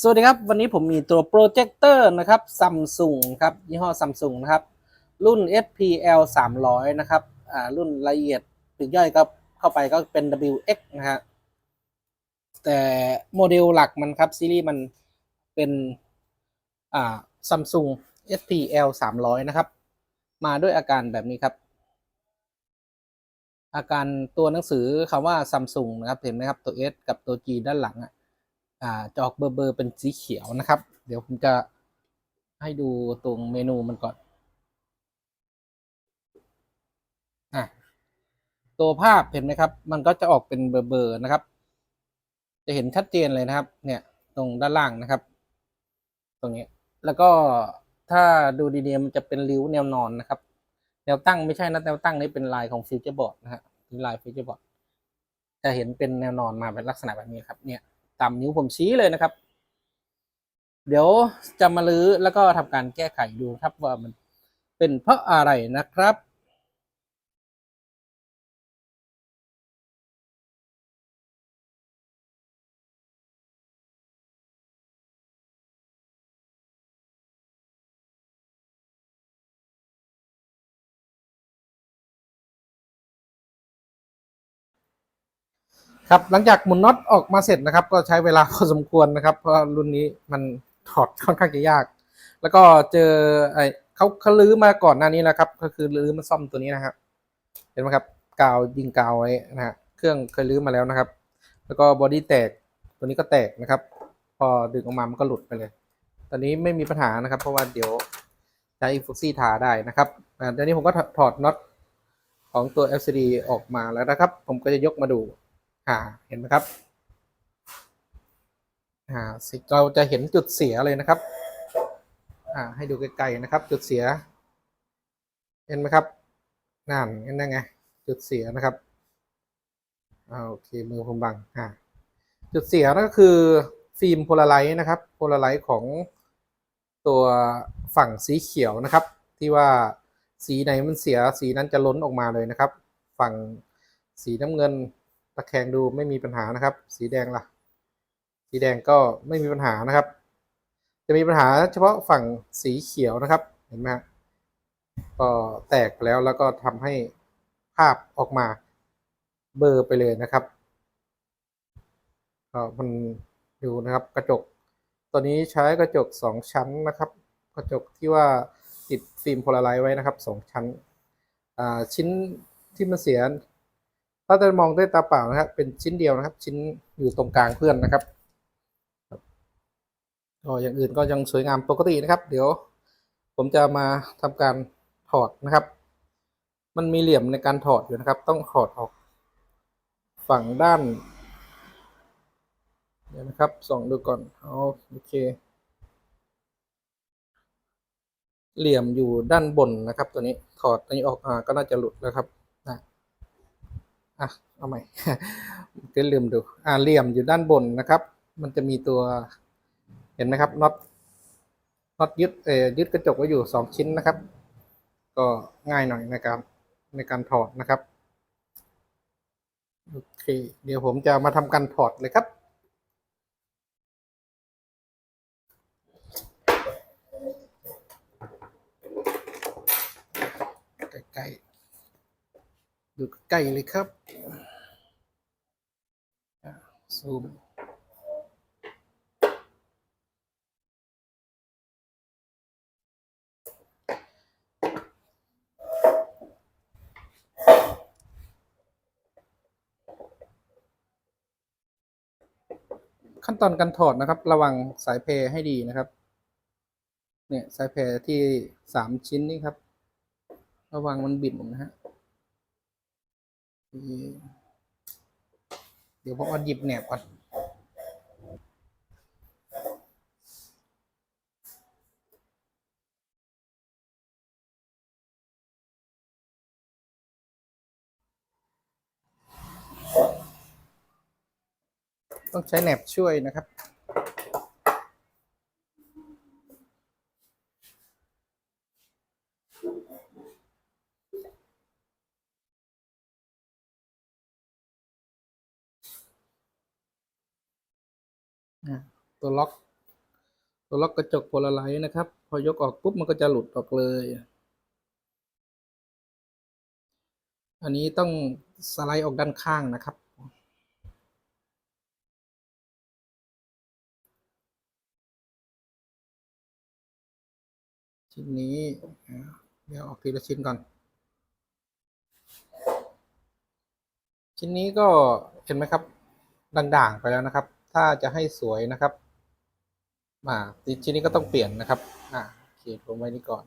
สวัสดีครับ วันนี้ผมมีตัวโปรเจคเตอร์นะครับซัมซุงครับยี่ห้อซัมซุงนะครับ รุ่น SPL 300 นะครับอ่ารุ่นละเอียดปลีกย่อยก็เข้าไปก็เป็น WX นะฮะแต่โมเดลหลักมันครับ ซีรีส์มันเป็นอ่าซัมซุง SPL 300 นะครับ มาด้วยอาการแบบนี้ครับ อาการตัวหนังสือคำว่าซัมซุงนะครับเห็นไหมครับตัว S กับตัว G ด้านหลังอะ อ่าจะออกเบอร์เบอร์เป็นสีเขียวนะครับ เดี๋ยวผมจะให้ดูตรงเมนูมันก่อนอะตัวภาพเห็นไหมครับ มันก็จะออกเป็นเบอร์เบอร์นะครับ จะเห็นชัดเจนเลยนะครับ เนี่ยตรงด้านล่างนะครับ ตรงนี้แล้วก็ถ้าดูดีๆมันจะเป็นริ้วแนวนอนนะครับ แนวตั้งไม่ใช่นะแนวตั้งนี่เป็นลายของฟิวเจอร์บอร์ดนะฮะเป็นลายฟิวเจอร์บอร์ดจะเห็นเป็นแนวนอนมาเป็นลักษณะแบบนี้ครับ เนี่ย ตามนิ้วผมชี้เลยนะครับ เดี๋ยวจะมาลื้อแล้วก็ทำการแก้ไขดูครับว่ามันเป็นเพราะอะไรนะครับ ครับหลังจากหมุนน็อตออกมาเสร็จนะครับ ก็ใช้เวลาพอสมควรนะครับ เพราะรุ่นนี้มันถอดค่อนข้างจะยาก แล้วก็เจอไอเขาเขาลื้อมาก่อนหน้านี้นะครับ ก็คือลื้อมาซ่อมตัวนี้นะครับเห็นไหมครับกาวยิงกาวไว้นะฮะเครื่องเคยลื้อมาแล้วนะครับ แล้วก็บอดี้แตกตัวนี้ก็แตกนะครับ พอดึงออกมามันก็หลุดไปเลย ตอนนี้ไม่มีปัญหานะครับ เพราะว่าเดี๋ยวใช้ฟุกซี่ทาได้นะครับอ่าตอนนี้ผมก็ถอดน็อตของตัว LCD ออกมาแล้วนะครับ ผมก็จะยกมาดู อ่าเห็นไหมครับอ่าเราจะเห็นจุดเสียเลยนะครับอ่าให้ดูไกลๆนะครับ จุดเสีย เห็นไหมครับนั่นเห็นได้ไง จุดเสียนะครับอโอเคมือผมบังอ่าจุดเสียนั่นก็คือฟิล์มโพลาไรต์นะครับโพลาไรต์ของตัวฝั่งสีเขียวนะครับ ที่ว่าสีไหนมันเสียสีนั้นจะล้นออกมาเลยนะครับ ฝั่งสีน้ำเงิน ตะแคงดูไม่มีปัญหานะครับ สีแดงล่ะ สีแดงก็ไม่มีปัญหานะครับ จะมีปัญหาเฉพาะฝั่งสีเขียวนะครับ เห็นไหมฮะก็แตกไปแล้วแล้วก็ทำให้ภาพออกมาเบลอไปเลยนะครับก็มันดูนะครับกระจก ตัวนี้ใช้กระจกสองชั้นนะครับ กระจกที่ว่าติดฟิล์มโพลาไรต์ไว้นะครับสองชั้นชิ้นที่มันเสีย ถ้าจะมองด้วยตาเปล่านะครับเป็นชิ้นเดียวนะครับ ชิ้นอยู่ตรงกลางเพื่อนนะครับก็อย่างอื่นก็ยังสวยงามปกตินะครับ เดี๋ยวผมจะมาทำการถอดนะครับ มันมีเหลี่ยมในการถอดอยู่นะครับ ต้องถอดออกฝั่งด้านเดี๋ยวนะครับส่องดูก่อนโอเค เหลี่ยมอยู่ด้านบนนะครับ ตัวนี้ถอดตัวนี้ออกมาก็น่าจะหลุดแล้วครับ อะเอาใหม่ก็ลืมดูอ่าเหลี่ยมอยู่ด้านบนนะครับ มันจะมีตัวเห็นไหมครับน็อตน็อตยึดเอ่ยึดกระจกไว้อยู่สองชิ้นนะครับ ก็ง่ายหน่อยในการในการถอดนะครับโอเคเดี๋ยวผมจะมาทำการถอดเลยครับ ใกล้ๆ ดูใกล้เลยครับซูมขั้นตอนการถอดนะครับ ระวังสายเพรให้ดีนะครับ เนี่ยสายเพรที่สามชิ้นนี้ครับ ระวังมันบิดนะฮะ เดี๋ยวผมเอาหยิบแหนบก่อนต้องใช้แหนบช่วยนะครับ ตัวล็อก ตัวล็อกกระจกโพลาไรซ์นะครับ พอยกออกปุ๊บมันก็จะหลุดออกเลย อันนี้ต้องสไลด์ออกด้านข้างนะครับ ชิ้นนี้เดี๋ยวออกทีละชิ้นก่อนชิ้นนี้ก็เห็นไหมครับด่างๆไปแล้วนะครับ ถ้าจะให้สวยนะครับมาชิ้นนี้ก็ต้องเปลี่ยนนะครับ อ่าขีดลงไว้นี่ก่อน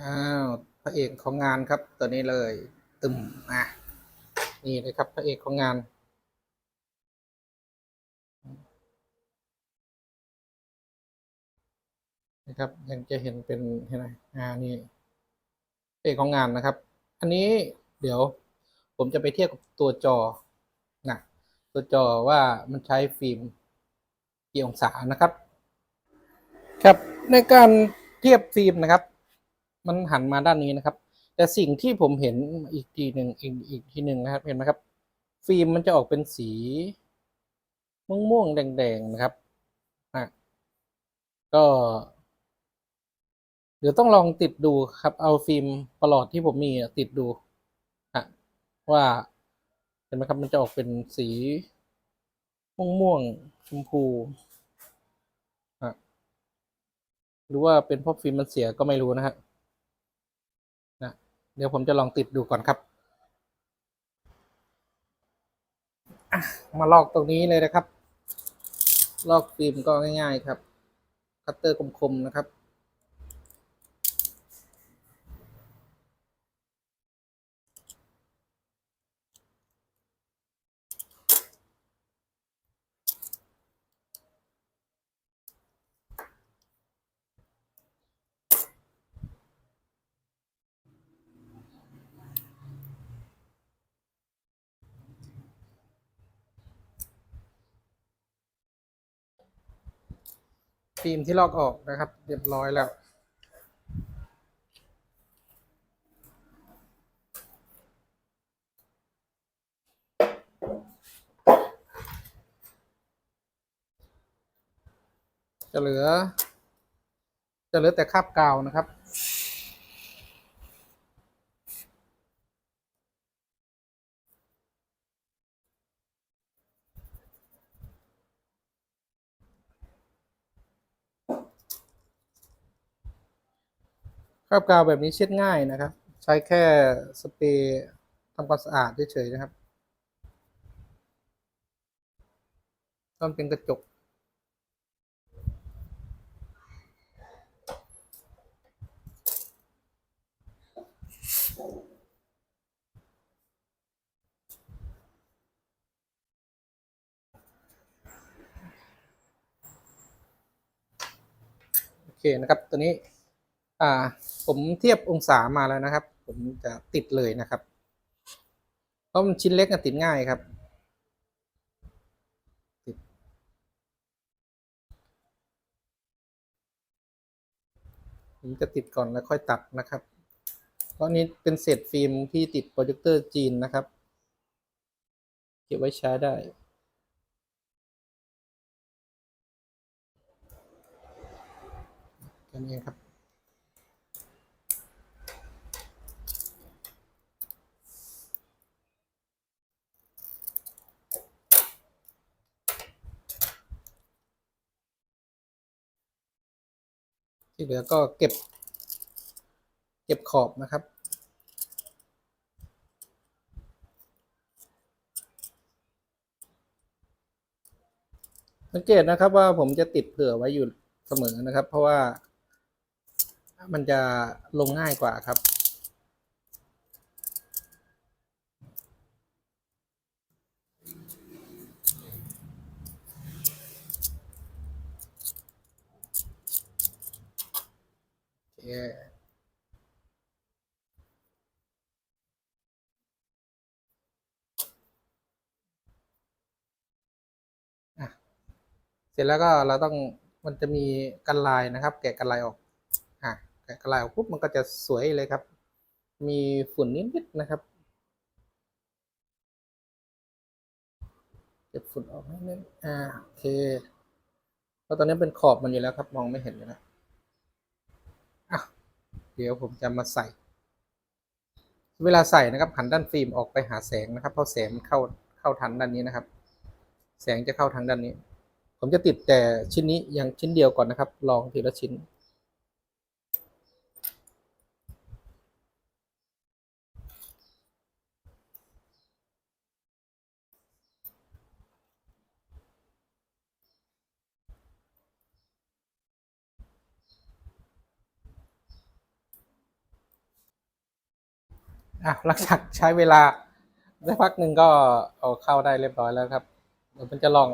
อ้าว พระเอกของงานครับตัวนี้เลย ตึมอะ นี่เลยครับพระเอกของงาน นะครับยังจะเห็นเป็นเห็นไหมอ่านี่พระเอกของงานนะครับ อันนี้เดี๋ยวผมจะไปเทียบกับตัวจอนะตัวจอว่ามันใช้ฟิล์มกี่องศานะครับ ครับในการเทียบฟิล์มนะครับ มันหันมาด้านนี้นะครับ แต่สิ่งที่ผมเห็นอีกทีหนึ่งอีกอีกทีหนึ่งนะครับ เห็นไหมครับ ฟิล์มมันจะออกเป็นสีม่วงม่วงๆแดงๆนะครับอะก็ เดี๋ยวต้องลองติดดูครับ เอาฟิล์มประหลอดที่ผมมีติดดูอะว่าเห็นไหมครับมันจะออกเป็นสีม่วงม่วงๆชมพูอะหรือว่าเป็นเพราะฟิล์มมันเสียก็ไม่รู้นะฮะนะ เดี๋ยวผมจะลองติดดูก่อนครับมาลอกตรงนี้เลยนะครับ ลอกฟิล์มก็ง่าย ๆ ครับ คัตเตอร์คมๆนะครับ ฟิล์มที่ลอกออกนะครับ เรียบร้อยแล้ว จะเหลือ จะเหลือแต่คราบกาวนะครับาบกาวแบบนี้เช็ดง่ายนะครับ ใช้แค่สเปรย์ทำความสะอาดเฉยๆนะครับต้นเป็นกระจกโอเคนะครับ ตัวนี้ อ่าผมเทียบองศามาแล้วนะครับ ผมจะติดเลยนะครับ เพราะมันชิ้นเล็กติดง่ายครับติดผมจะติดก่อนแล้วค่อยตัดนะครับ เพราะนี้เป็นเศษฟิล์มที่ติดโปรเจคเตอร์จีนนะครับ เก็บไว้ใช้ได้แค่นี้เองครับ ที่เหลือก็เก็บ เก็บขอบนะครับ สังเกตนะครับว่าผมจะติดเผื่อไว้อยู่เสมอนะครับ เพราะว่ามันจะลงง่ายกว่าครับ โอเคเสร็จแล้วก็เราต้องมันจะมีกันลายนะครับ แกะกันลายออกอะแกะกันลายออกปุ๊บมันก็จะสวยเลยครับ มีฝุ่นนิดๆนะครับเก็บฝุ่นออกให้นิดอ่าโอเคเพราะตอนนี้เป็นขอบมันอยู่แล้วครับ มองไม่เห็นอยู่แล้วอะ เดี๋ยวผมจะมาใส่ เวลาใส่นะครับหันด้านฟิล์มออกไปหาแสงนะครับ เพราะแสงมันเข้าเข้าทางด้านนี้นะครับ แสงจะเข้าทางด้านนี้ ผมจะติดแต่ชิ้นนี้อย่างชิ้นเดียวก่อนนะครับ ลองทีละชิ้น อะหลังจากใช้เวลาได้พักหนึ่งก็เอาเข้าได้เรียบร้อยแล้วครับ เดี๋ยวผมจะลอง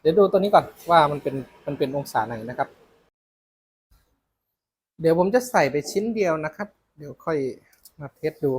เดี๋ยวดูตัวนี้ก่อนว่ามันเป็นมันเป็นองศาไหนนะครับ เดี๋ยวผมจะใส่ไปชิ้นเดียวนะครับ เดี๋ยวค่อยมาเทสดู